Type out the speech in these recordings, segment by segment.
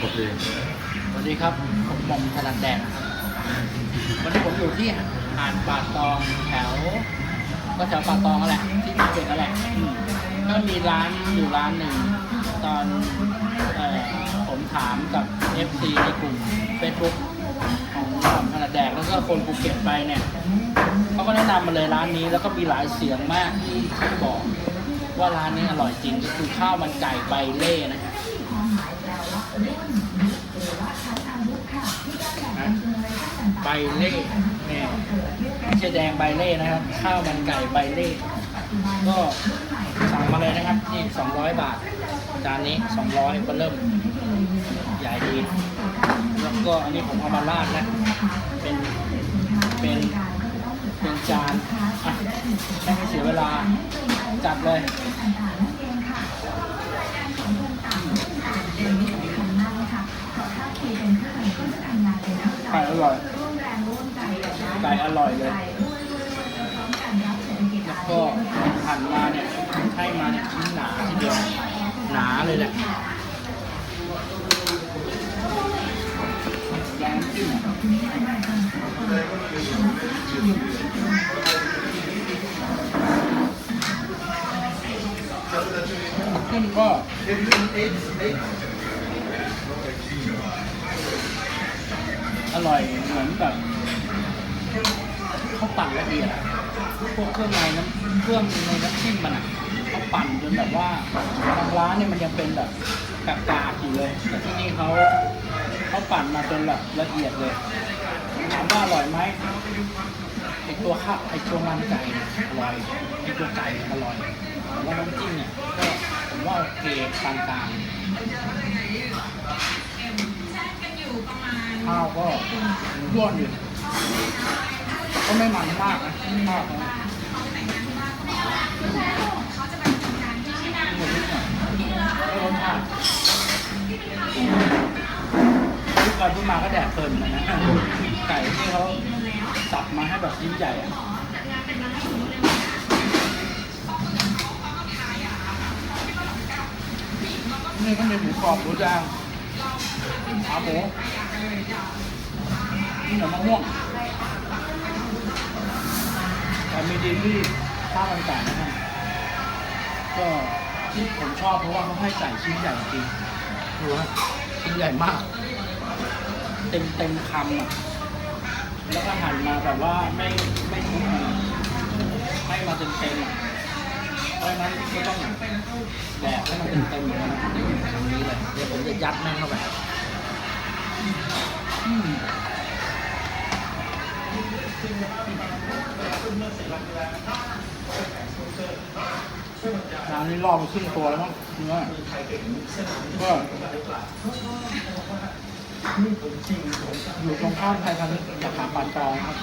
โอเคสวัสดีครับ ผมหมอมถนัดแดงครับ วันนี้ผมอยู่ที่หาดป่าตองแถว ก็แถวป่าตองนั่นแหละ ที่ภูเก็ตนั่นแหละอืมก็มีร้านอยู่ร้านหนึ่งตอนเอ่อผมถามกับ FC ในกลุ่ม Facebook ของหม่อมถนัดแดงแล้วก็คนภูเก็ตไปเนี่ย เขาก็แนะนำมาเลยร้านนี้แล้วก็มีหลายเสียงมากที่ที่บอกว่าร้านนี้อร่อยจริงก็คือข้าวมันไก่ใบเล่นะฮะ นะใบเล่เนี่ยไม่ใช่แดงใบเล่นะครับ ข้าวมันไก่ใบเล่ก็สั่งมาเลยนะครับนี่200 บาท จานนี้ 200ก็เริ่มใหญ่ดี แล้วก็อันนี้ผมเอามาราดนะ เป็น เป็น เป็นจานอะไม่ให้เสียเวลา จัดเลย ไก่อร่อย ไก่อร่อยเลย แล้วก็หั่นมาเนี่ยให้มาเนี่ยชิ้นหนาทีเดียว หนาเลยแหละแรงจิ้มก็ อร่อยเหมือนแบบเขาปั่นละเอียดอะพวกเครื่องในน้ำเครื่องในน้ำจิ้มมันอะเขาปั่นจนแบบว่าบางร้านเนี่ยมันยังเป็นแบบกากๆอยู่เลยแต่ที่นี่เขาเขาปั่นมาจนแบบละเอียดเลยถามว่าอร่อยไหมไอตัวข้าวไอตัวมันไก่อร่อยไอตัวไก่อร่อยแต่ว่าน้ำจิ้มเนี่ยก็ผมว่าโอเคปานกลาง ข้าวก็ร่วนอยู่ก็ไม่มันมากนะไม่มากนะหมดนิดหน่อยไม่รสชาติทุกวันทุกมาก็แดกเพลินเลยนะไก่ที่เขาสับมาให้แบบชิ้นใหญ่อะนี่ก็มีหมูกรอบหมูแดง ขาหมูนี่หน่อมะม่วงแต่มีดีที่ข้าวมันไก่นะครับก็ที่ผมชอบเพราะว่าเขาให้ไก่ชิ้นใหญ่จริงดูฮะชิ้นใหญ่มาก เต็มเต็มคำอะแล้วก็หั่นมาแบบว่าไม่ไม่ทุบมันให้มาเต็มเต็มๆอะเพราะฉะนั้นก็ต้องแดกให้มันเต็มเต็มๆเหมือนกันนะทางนี้เลยเดี๋ยวผมจะยัดแม่งเข้าไป อืมร้านนี้รอบไปครึ่งตัวแล้วมั้งเนื้อก็อยู่ตรงข้ามไทยพาณิชย์สาขาปานตองครับ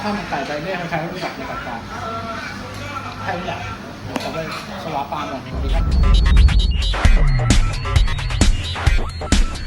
ถ้ามันไก่ใบเล่ยใครๆก็รู้จักในปากกาใครรู้จัก เราไปสวาปามก่อนสวัสดีครับ